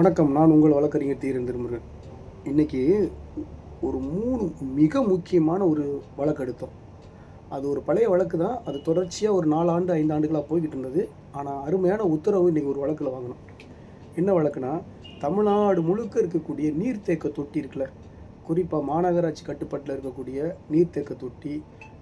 வணக்கம். நான் உங்கள் வழக்கறிஞர் தீரன் திருமுருகன். இன்னைக்கு ஒரு மூணு மிக முக்கியமான ஒரு வழக்கு எடுத்தோம். அது ஒரு பழைய வழக்கு தான். அது தொடர்ச்சியாக ஒரு நாலு ஆண்டு ஐந்து ஆண்டுகளாக போய்கிட்டு இருந்தது. ஆனால் அருமையான உத்தரவு இன்றைக்கி ஒரு வழக்கில் வாங்கினோம் என்ன வழக்குனா தமிழ்நாடு முழுக்க இருக்கக்கூடிய நீர்த்தேக்க தொட்டி இருக்குல்ல குறிப்பாக மாநகராட்சி கட்டுப்பாட்டில் இருக்கக்கூடிய நீர்த்தேக்க தொட்டி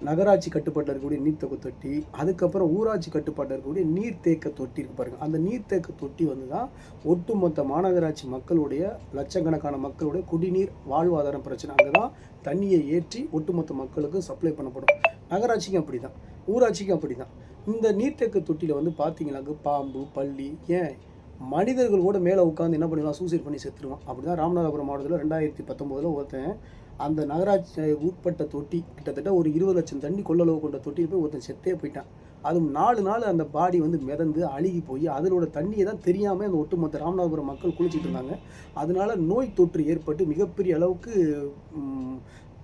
நகராட்சி கட்டுப்பாட்டில் இருக்கக்கூடிய நீர்த்தேக்க தொட்டி அதுக்கப்புறம் ஊராட்சி கட்டுப்பாட்டில் இருக்கக்கூடிய நீர்த்தேக்க தொட்டி இருக்கு பாருங்கள் அந்த நீர்த்தேக்க தொட்டி வந்து தான் ஒட்டுமொத்த மாநகராட்சி மக்களுடைய லட்சக்கணக்கான மக்களுடைய குடிநீர் வாழ்வாதாரம் பிரச்சனை. அங்கே தான் தண்ணியை ஏற்றி ஒட்டுமொத்த மக்களுக்கு சப்ளை பண்ணப்படும். நகராட்சிக்கும் அப்படி தான் ஊராட்சிக்கும் அப்படி தான் இந்த நீர்த்தேக்க தொட்டியில் வந்து பார்த்தீங்கன்னாக்கு பாம்பு பள்ளி ஏன் மனிதர்கள் கூட மேலே உட்காந்து என்ன பண்ணிடலாம் சூசைட் பண்ணி செத்துருவான் அப்படி தான் ராமநாதபுரம் மாவட்டத்தில் ரெண்டாயிரத்தி பத்தொம்போதில் ஒருத்தன் அந்த நகராட்சி உட்பட்ட தொட்டி கிட்டத்தட்ட ஒரு இருபது லட்சம் தண்ணி கொள்ளளவு கொண்ட தொட்டியில் போய் ஒருத்தன் செத்தே போயிட்டான். அதுவும் நாலு நாள் அந்த பாடி வந்து மிதந்து அழுகி போய் அதனோட தண்ணியை தான் தெரியாமல் அந்த ஒட்டுமொத்த ராமநாதபுரம் மக்கள் குளிச்சிட்டு இருந்தாங்க. அதனால நோய் தொற்று ஏற்பட்டு மிகப்பெரிய அளவுக்கு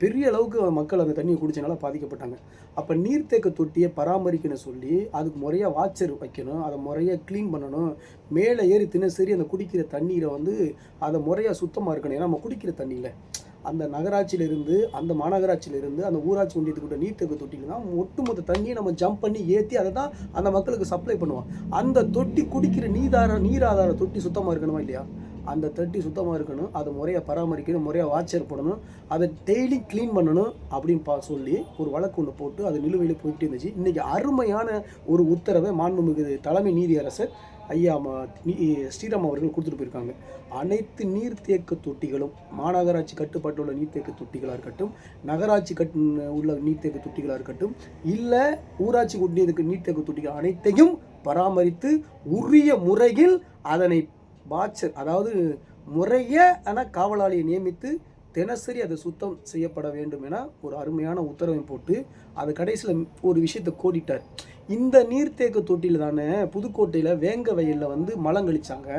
பெரிய அளவுக்கு மக்கள் அந்த தண்ணியை குடிச்சனால பாதிக்கப்பட்டாங்க. அப்போ நீர்த்தேக்க தொட்டியை பராமரிக்கணும் சொல்லி அதுக்கு முறையாக வாட்சர் வைக்கணும் அதை முறையாக க்ளீன் பண்ணணும். மேலே ஏறி தினசரி அந்த குடிக்கிற தண்ணீரை வந்து அதை முறையாக சுத்தமாக இருக்கணும். ஏன்னா நம்ம குடிக்கிற தண்ணியில் அந்த நகராட்சியிலிருந்து அந்த மாநகராட்சியிலிருந்து அந்த ஊராட்சி ஒன்றியத்துக்கிட்ட தேக்க தொட்டியில் தான் ஒட்டுமொத்த தண்ணியை நம்ம ஜம்ப் பண்ணி ஏற்றி அதை தான் அந்த மக்களுக்கு சப்ளை பண்ணுவோம். அந்த தொட்டி குடிக்கிற நீதார நீராதார தொட்டி சுத்தமாக இருக்கணுமா இல்லையா? அந்த தொட்டி சுத்தமாக இருக்கணும். அதை முறையாக பராமரிக்கணும் முறையாக வாட்சர் போடணும் அதை டெய்லி க்ளீன் பண்ணணும் அப்படின்னு பா சொல்லி ஒரு வழக்கு ஒன்று போட்டு அது நிலுவையில் போயிட்டு இருந்துச்சு. இன்றைக்கி அருமையான ஒரு உத்தரவை மாண்புமிகு தலைமை நீதியரசர் ஐயா மா ஸ்ரீராம் அவர்கள் கொடுத்துட்டு போயிருக்காங்க. அனைத்து நீர்த்தேக்க தொட்டிகளும் மாநகராட்சி கட்டுப்பாட்டில் உள்ள நீர்த்தேக்க தொட்டிகளாக இருக்கட்டும் நகராட்சி கட் உள்ள நீர்த்தேக்க தொட்டிகளாக இருக்கட்டும் இல்லை ஊராட்சி குடிநீருக்கு நீர்த்தேக்க தொட்டிகள் அனைத்தையும் பராமரித்து உரிய முறையில் அதனை பாச்சர் அதாவது முறைய ஆனால் காவலாளியை நியமித்து தினசரி அதை சுத்தம் செய்யப்பட வேண்டும் என ஒரு அருமையான உத்தரவை போட்டு அது கடைசியில் ஒரு விஷயத்தை கோடிட்டார். இந்த நீர்த்தேக்க தொட்டியில் தானே புதுக்கோட்டையில் வேங்க வயலில் வந்து மலம் கழிச்சாங்க.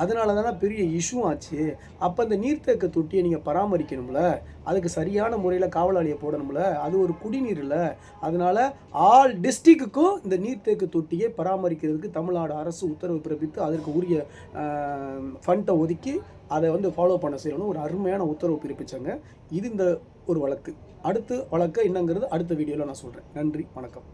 அதனால தானே பெரிய இஷ்யூ ஆச்சு. அப்போ அந்த நீர்த்தேக்க தொட்டியை நீங்கள் பராமரிக்கணும்ல. அதுக்கு சரியான முறையில் காவலாளியை போடணும்ல. அது ஒரு குடிநீர் இல்லை. அதனால் ஆல் டிஸ்ட்ரிக்ட்டுக்கும் இந்த நீர்த்தேக்க தொட்டியை பராமரிக்கிறதுக்கு தமிழ்நாடு அரசு உத்தரவு பிறப்பித்து அதற்கு உரிய ஃபண்டை ஒதுக்கி அதை வந்து ஃபாலோ பண்ண செய்யணும்னு ஒரு அருமையான உத்தரவு பிறப்பித்தாங்க இது இந்த ஒரு வழக்கு. அடுத்து வழக்கு என்னங்கிறது அடுத்த வீடியோவில் நான் சொல்கிறேன் நன்றி வணக்கம்.